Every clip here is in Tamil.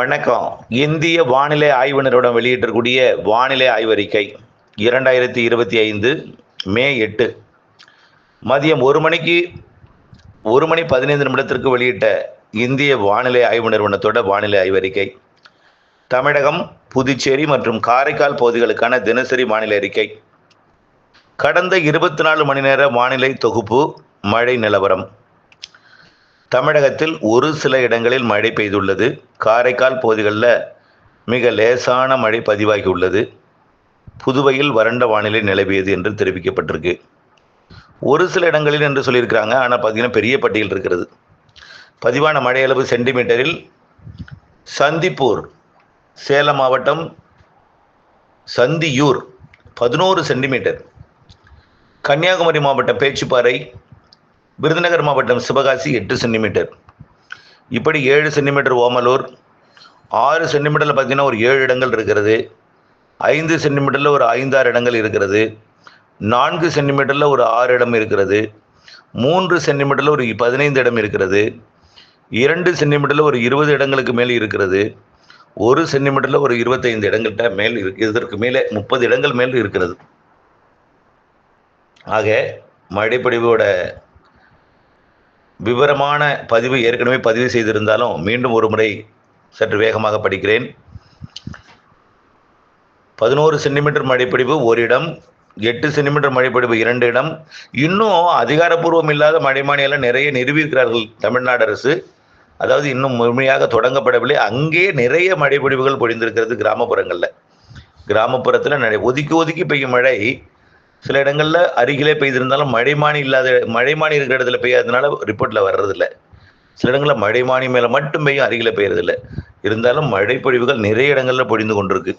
வணக்கம். இந்திய வானிலை ஆய்வு நிறுவனம் வெளியிட்டிருக்கூடிய வானிலை ஆய்வறிக்கை இரண்டாயிரத்தி இருபத்தி ஐந்து மே எட்டு. மதியம் ஒரு மணிக்கு ஒரு மணி பதினைந்து நிமிடத்திற்கு வெளியிட்ட இந்திய வானிலை ஆய்வு நிறுவனத்தோட வானிலை ஆய்வறிக்கை. தமிழகம் புதுச்சேரி மற்றும் காரைக்கால் பகுதிகளுக்கான தினசரி வானிலை அறிக்கை. கடந்த இருபத்தி நாலு மணி நேர வானிலை தொகுப்பு மழை நிலவரம். தமிழகத்தில் ஒரு சில இடங்களில் மழை பெய்துள்ளது. காரைக்கால் பகுதிகளில் மிக லேசான மழை பதிவாகியுள்ளது. புதுவையில் வறண்ட வானிலை நிலவியது என்று தெரிவிக்கப்பட்டிருக்கு. ஒரு சில இடங்களில் என்று சொல்லியிருக்கிறாங்க ஆனால் பார்த்திங்கன்னா பெரிய பட்டியல் இருக்கிறது. பதிவான மழை அளவு சென்டிமீட்டரில் சந்திப்பூர் சேலம் மாவட்டம் சந்தியூர் பதினோரு சென்டிமீட்டர். கன்னியாகுமரி மாவட்டம் பேச்சுப்பாறை விருதுநகர் மாவட்டம் சிவகாசி எட்டு சென்டிமீட்டர். இப்படி ஏழு சென்டிமீட்டர் ஓமலூர் ஆறு சென்டிமீட்டரில் பார்த்தீங்கன்னா ஒரு ஏழு இடங்கள் இருக்கிறது ஐந்து சென்டிமீட்டரில் ஒரு ஐந்தாறு இடங்கள் இருக்கிறது நான்கு சென்டிமீட்டரில் ஒரு ஆறு இடம் இருக்கிறது மூன்று சென்டிமீட்டரில் ஒரு பதினைந்து இடம் இருக்கிறது இரண்டு சென்டிமீட்டரில் ஒரு இருபது இடங்களுக்கு மேல் இருக்கிறது ஒரு சென்டிமீட்டரில் ஒரு இருபத்தைந்து இடங்கள்கிட்ட மேல் இருக்கு இதற்கு மேலே முப்பது இடங்கள் மேல் இருக்கிறது. ஆக மழைப்பொழிவோட விவரமான பதிவு ஏற்கனவே பதிவு செய்திருந்தாலும் மீண்டும் ஒரு முறை சற்று வேகமாக படிக்கிறேன். பதினோரு சென்டிமீட்டர் மழைப்பிடிவு ஒரு இடம் எட்டு சென்டிமீட்டர் மழைப்பிடிவு இரண்டு இடம். இன்னும் அதிகாரப்பூர்வம் இல்லாத மழைமானியெல்லாம் நிறைய நிறுவியிருக்கிறார்கள் தமிழ்நாடு அரசு. அதாவது இன்னும் முழுமையாக தொடங்கப்படவில்லை. அங்கே நிறைய மழைப்பிடிவுகள் பொழிந்திருக்கிறது கிராமப்புறங்களில். கிராமப்புறத்தில் ஒதுக்கி ஒதுக்கி பெய்யும் மழை சில இடங்களில் அருகிலே பெய்திருந்தாலும் மழைமானி இல்லாத மழைமானி இருக்கிற இடத்துல பெய்யாததுனால ரிப்போர்ட்டில் வர்றதில்ல. சில இடங்களில் மழைமானி மேலே மட்டும் பெய்யும் அருகில் பெய்யறதில்ல. இருந்தாலும் மழைப்பொழிவுகள் நிறைய இடங்களில் பொழிந்து கொண்டிருக்கு.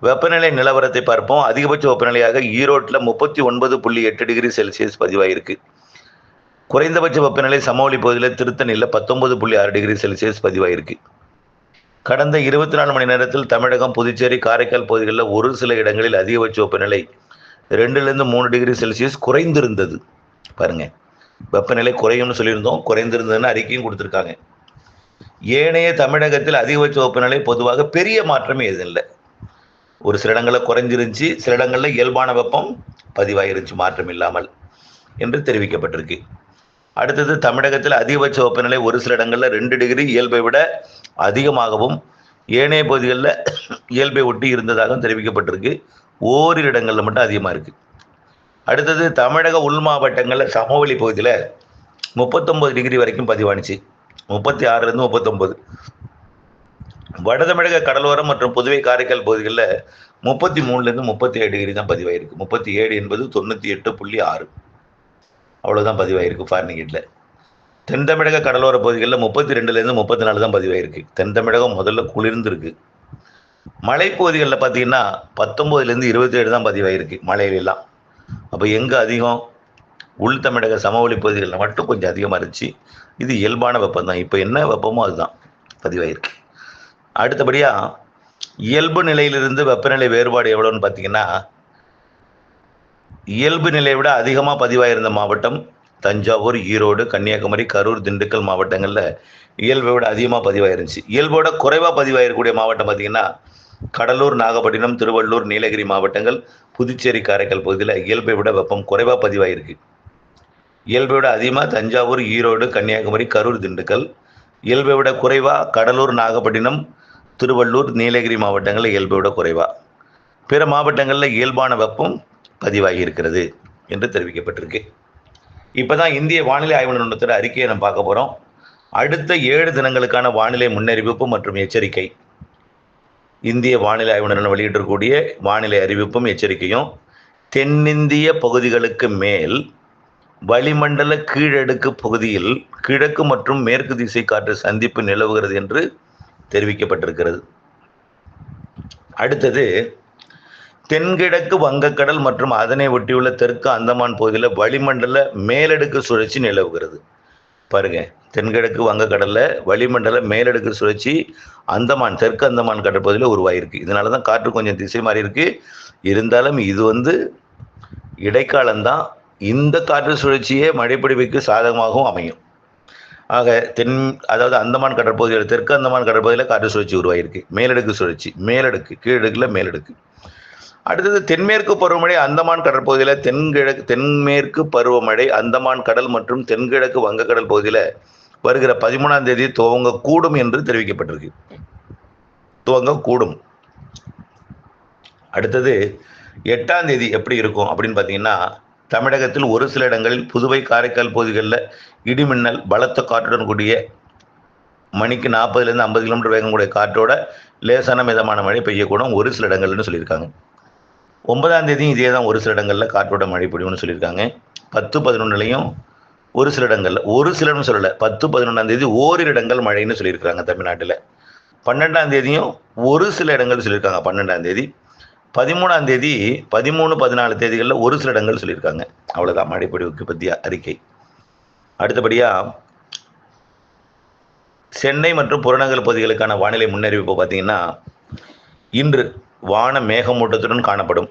வெப்பநிலை நிலவரத்தை பார்ப்போம். அதிகபட்ச வெப்பநிலையாக ஈரோட்டில் முப்பத்தி ஒன்பது புள்ளி எட்டு டிகிரி செல்சியஸ் பதிவாயிருக்கு. குறைந்தபட்ச வெப்பநிலை சமவெளி பகுதியில் திருத்தணியில் பத்தொன்பது புள்ளி ஆறு டிகிரி செல்சியஸ் பதிவாயிருக்கு. கடந்த இருபத்தி நாலு மணி நேரத்தில் தமிழகம் புதுச்சேரி காரைக்கால் பகுதிகளில் ஒரு சில இடங்களில் அதிகபட்ச வெப்பநிலை ரெண்டுலேருந்து மூணு டிகிரி செல்சியஸ் குறைந்திருந்தது. பாருங்க. வெப்பநிலை குறையும்னு சொல்லியிருந்தோம். குறைந்திருந்ததுன்னு அறிக்கையும் கொடுத்துருக்காங்க. ஏனைய தமிழகத்தில் அதிகபட்ச வெப்பநிலை பொதுவாக பெரிய மாற்றமே எதுவும் இல்லை ஒரு சில இடங்களில் குறைஞ்சிருந்துச்சு சில இடங்களில் இயல்பான வெப்பம் பதிவாயிருச்சு மாற்றம் இல்லாமல் என்று தெரிவிக்கப்பட்டிருக்கு. அடுத்தது தமிழகத்தில் அதிகபட்ச வெப்பநிலை ஒரு சில இடங்களில் ரெண்டு டிகிரி இயல்பை விட அதிகமாகவும் ஏனைய பகுதிகளில் இயல்பை ஒட்டி இருந்ததாகவும் தெரிவிக்கப்பட்டிருக்கு. ஓரிரு இடங்களில் மட்டும் அதிகமாக இருக்குது அடுத்தது தமிழக உள் மாவட்டங்களில் சமவெளி பகுதியில் முப்பத்தொம்பது டிகிரி வரைக்கும் பதிவானுச்சு. முப்பத்தி ஆறுலேருந்து முப்பத்தொம்பது வட தமிழக கடலோரம் மற்றும் புதுவை காரைக்கால் பகுதிகளில் முப்பத்தி மூணுலேருந்து முப்பத்தி ஏழு டிகிரி தான் பதிவாயிருக்கு. முப்பத்தி ஏழு என்பது தொண்ணூற்றி எட்டு புள்ளி ஆறு. அவ்வளோதான் பதிவாயிருக்கு ஃபார்னிகேட்டில் தென் தமிழக கடலோர பகுதிகளில் முப்பத்தி ரெண்டுலேருந்து முப்பத்தி நாலு தான் பதிவாயிருக்கு. தென் தமிழகம் முதல்ல குளிர்ந்துருக்கு. மலைப்பகுதிகளில் பார்த்தீங்கன்னா பத்தொம்போதுலேருந்து இருபத்தி ஏழு தான் பதிவாயிருக்கு மலையிலெல்லாம். அப்போ எங்கே அதிகம்? உள் தமிழக சமவெளி பகுதிகளில் மட்டும் கொஞ்சம் அதிகமாக இருந்துச்சு. இது இயல்பான வெப்பம் தான். இப்போ என்ன வெப்பமோ அதுதான் பதிவாயிருக்கு. அடுத்தபடியாக இயல்பு நிலையிலிருந்து வெப்பநிலை வேறுபாடு எவ்வளோன்னு பார்த்தீங்கன்னா இயல்பு நிலையை விட அதிகமாக பதிவாயிருந்த மாவட்டம் தஞ்சாவூர் ஈரோடு கன்னியாகுமரி கரூர் திண்டுக்கல் மாவட்டங்களில் இயல்பை விட அதிகமாக பதிவாயிருந்துச்சு. இயல்போட குறைவாக பதிவாயிருக்கக்கூடிய மாவட்டம் பார்த்தீங்கன்னா கடலூர் நாகப்பட்டினம் திருவள்ளூர் நீலகிரி மாவட்டங்கள் புதுச்சேரி காரைக்கால் பகுதியில் இயல்பை விட வெப்பம் குறைவாக பதிவாயிருக்கு. இயல்பை விட அதிகமாக தஞ்சாவூர் ஈரோடு கன்னியாகுமரி கரூர் திண்டுக்கல். இயல்பை விட குறைவாக கடலூர் நாகப்பட்டினம் திருவள்ளூர் நீலகிரி மாவட்டங்களில் இயல்பை விட குறைவாக பிற மாவட்டங்களில் இயல்பான வெப்பம் பதிவாகி இருக்கிறது என்று தெரிவிக்கப்பட்டிருக்கு. இப்போ தான் இந்திய வானிலை ஆய்வு நிறுவனத்தோட அறிக்கையை நம்ம பார்க்க போகிறோம் அடுத்த ஏழு தினங்களுக்கான வானிலை முன்னறிவிப்பு மற்றும் எச்சரிக்கை. இந்திய வானிலை ஆய்வு நிறுவனம் வெளியிட்டிருக்கக்கூடிய வானிலை அறிவிப்பும் எச்சரிக்கையும் தென்னிந்திய பகுதிகளுக்கு மேல் வளிமண்டல கீழடுக்கு பகுதியில் கிழக்கு மற்றும் மேற்கு திசை காற்று சந்திப்பு நிலவுகிறது என்று தெரிவிக்கப்பட்டிருக்கிறது. அடுத்தது தென்கிழக்கு வங்கக்கடல் மற்றும் அதனை ஒட்டியுள்ள தெற்கு அந்தமான் பகுதியில் வளிமண்டல மேலடுக்கு சுழற்சி நிலவுகிறது. பாருங்க தென்கிழக்கு வங்கக்கடலில் வளிமண்டல மேலடுக்கு சுழற்சி அந்தமான் தெற்கு அந்தமான் கடற்பகுதியில் உருவாயிருக்கு. இதனால தான் காற்று கொஞ்சம் திசை மாறி இருக்கு இருந்தாலும் இது வந்து இடைக்காலம்தான். இந்த காற்று சுழற்சியே மழைப்பிடிவுக்கு சாதகமாகவும் அமையும். ஆக தென் அதாவது அந்தமான் கடற்பகுதியில் தெற்கு அந்தமான் கடற்பகுதியில் காற்று சுழற்சி உருவாகிருக்கு மேலடுக்கு சுழற்சி மேலடுக்கு கீழடுக்கில் மேலடுக்கு. அடுத்தது தென்மேற்கு பருவமழை அந்தமான் கடற்பகுதியில் தென்கிழக்கு தென்மேற்கு பருவமழை அந்தமான் கடல் மற்றும் தென்கிழக்கு வங்கக்கடல் பகுதியில் வருகிற பதிமூணாம் தேதி துவங்கக்கூடும் என்று தெரிவிக்கப்பட்டிருக்கு. துவங்கக்கூடும். அடுத்தது எட்டாம் தேதி எப்படி இருக்கும் அப்படின்னு பார்த்தீங்கன்னா தமிழகத்தில் ஒரு சில இடங்களில் புதுவை காரைக்கால் பகுதிகளில் இடிமின்னல் பலத்த காற்றுடன் கூடிய மணிக்கு நாற்பதுலேருந்து ஐம்பது கிலோமீட்டர் வேகம் கூடிய காற்றோட லேசான மிதமான மழை பெய்யக்கூடும். ஒரு சில இடங்கள்னு சொல்லியிருக்காங்க. ஒன்பதாம் தேதியும் இதே தான் ஒரு சில இடங்களில் காற்றோட மழை பொழிவுன்னு சொல்லியிருக்காங்க. பத்து பதினொன்றுலையும் ஒரு சில இடங்களில் ஒரு சிலர்னு சொல்லலை பத்து பதினொன்றாம் தேதி ஓரிரு இடங்கள் மழைன்னு சொல்லியிருக்காங்க தமிழ்நாட்டில். பன்னெண்டாம் தேதியும் ஒரு சில இடங்கள் சொல்லியிருக்காங்க பன்னெண்டாம் தேதி. பதிமூணாம் தேதி பதிமூணு பதினாலு தேதிகளில் ஒரு சில இடங்கள் சொல்லியிருக்காங்க. அவ்வளோதான் மழைப்பொழிவுக்கு பற்றிய அறிக்கை. அடுத்தபடியாக சென்னை மற்றும் புறநகர் பகுதிகளுக்கான வானிலை முன்னறிவிப்பு பார்த்தீங்கன்னா இன்று வான மேகமூட்டத்துடன் காணப்படும்.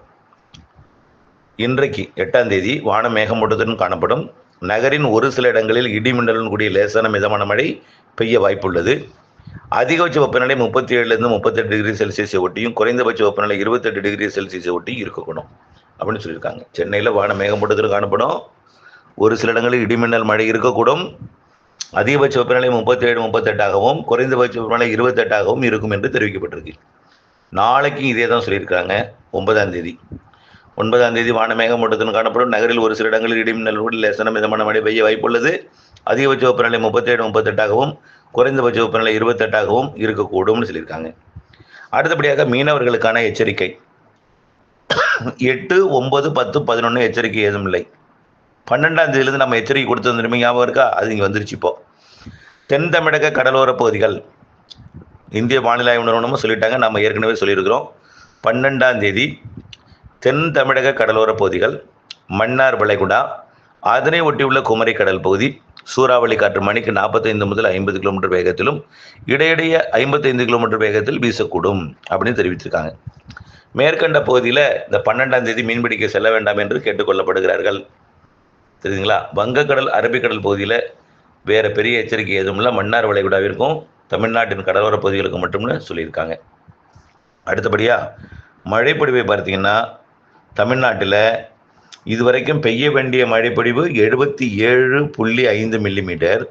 இன்றைக்கு எட்டாம் தேதி வான மேகமூட்டத்துடன் காணப்படும். நகரின் ஒரு சில இடங்களில் இடிமின்னலுடன் கூடிய லேசான மிதமான மழை பெய்ய வாய்ப்புள்ளது. அதிகபட்ச வெப்பநிலை முப்பத்தி ஏழுலேருந்து முப்பத்தெட்டு டிகிரி செல்சியஸை ஒட்டியும் குறைந்தபட்ச வெப்பநிலை இருபத்தெட்டு டிகிரி செல்சியஸை ஒட்டியும் இருக்கணும் அப்படின்னு சொல்லியிருக்காங்க. சென்னையில் வான மேகமூட்டத்தில் காணப்படும். ஒரு சில இடங்களில் இடிமின்னல் மழை இருக்கக்கூடும். அதிகபட்ச வெப்பநிலை முப்பத்தி ஏழு முப்பத்தெட்டாகவும் குறைந்தபட்ச வெப்பநிலை இருபத்தெட்டாகவும் இருக்கும் என்று தெரிவிக்கப்பட்டிருக்கு. நாளைக்கு இதே தான் சொல்லியிருக்காங்க. ஒன்பதாம் தேதி. ஒன்பதாம் தேதி வான காணப்படும். நகரில் ஒரு சில இடங்களில் இடிமின்னலோடு லேசான மிதமான மழை பெய்ய வாய்ப்புள்ளது அதிகபட்ச வெப்பநிலை முப்பத்தேழு முப்பத்தெட்டாகவும் குறைந்தபட்ச வெப்பநிலை இருபத்தெட்டாகவும் இருக்கக்கூடும்னு சொல்லியிருக்காங்க. அடுத்தபடியாக மீனவர்களுக்கான எச்சரிக்கை. எட்டு ஒன்பது பத்து பதினொன்று எச்சரிக்கை ஏதும் இல்லை. பன்னெண்டாம் தேதியிலிருந்து நம்ம எச்சரிக்கை கொடுத்து வந்துருமே ஞாபகம் இருக்கா? அது இங்கே வந்துருச்சு இப்போ. தென் தமிழக கடலோர பகுதிகள். இந்திய வானிலை ஆய்வு நிறுவனமும் சொல்லிட்டாங்க. நம்ம ஏற்கனவே சொல்லியிருக்கிறோம். பன்னெண்டாம் தேதி தென் தமிழக கடலோர பகுதிகள் மன்னார் வளைகுடா அதனை ஒட்டியுள்ள குமரி கடல் பகுதி சூறாவளி காற்று மணிக்கு நாற்பத்தைந்து முதல் ஐம்பது கிலோமீட்டர் வேகத்திலும் இடையிடையே ஐம்பத்தைந்து கிலோமீட்டர் வேகத்தில் வீசக்கூடும் அப்படின்னு தெரிவித்திருக்காங்க. மேற்கண்ட பகுதியில் இந்த பன்னெண்டாம் தேதி மீன்பிடிக்க செல்ல வேண்டாம் என்று கேட்டுக்கொள்ளப்படுகிறார்கள். தெரியுதுங்களா? வங்கக்கடல் அரபிக்கடல் பகுதியில் வேறு பெரிய எச்சரிக்கை எதுவும் இல்லை. மன்னார் வளைகுடாவிற்கும் தமிழ்நாட்டின் கடலோர பகுதிகளுக்கு மட்டும்னு சொல்லியிருக்காங்க. அடுத்தபடியாக மழைப்பொழிவை பார்த்தீங்கன்னா தமிழ்நாட்டில் இதுவரைக்கும் பெய்ய வேண்டிய மழைப்பொழிவு எழுபத்தி ஏழு புள்ளி ஐந்து மில்லிமீட்டர்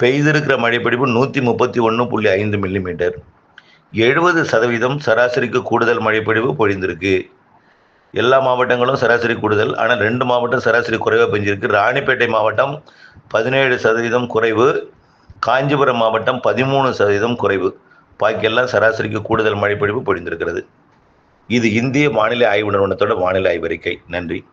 பெய்திருக்கிற மழைப்பொழிவு நூற்றி முப்பத்தி ஒன்று புள்ளி ஐந்து மில்லிமீட்டர். எழுபது சதவீதம் சராசரிக்கு கூடுதல் மழைப்பொழிவு பொழிந்திருக்கு. எல்லா மாவட்டங்களும் சராசரி கூடுதல் ஆனால் ரெண்டு மாவட்டம் சராசரி குறைவாக பெஞ்சிருக்கு. ராணிப்பேட்டை மாவட்டம் பதினேழு சதவீதம் குறைவு. காஞ்சிபுரம் மாவட்டம் பதிமூணு சதவீதம் குறைவு. பாக்கியெல்லாம் சராசரிக்கு கூடுதல் மழைப்பொழிவு பொழிந்திருக்கிறது. இது இந்திய வானிலை ஆய்வு நிறுவனத்தோட வானிலை ஆய்வறிக்கை. நன்றி.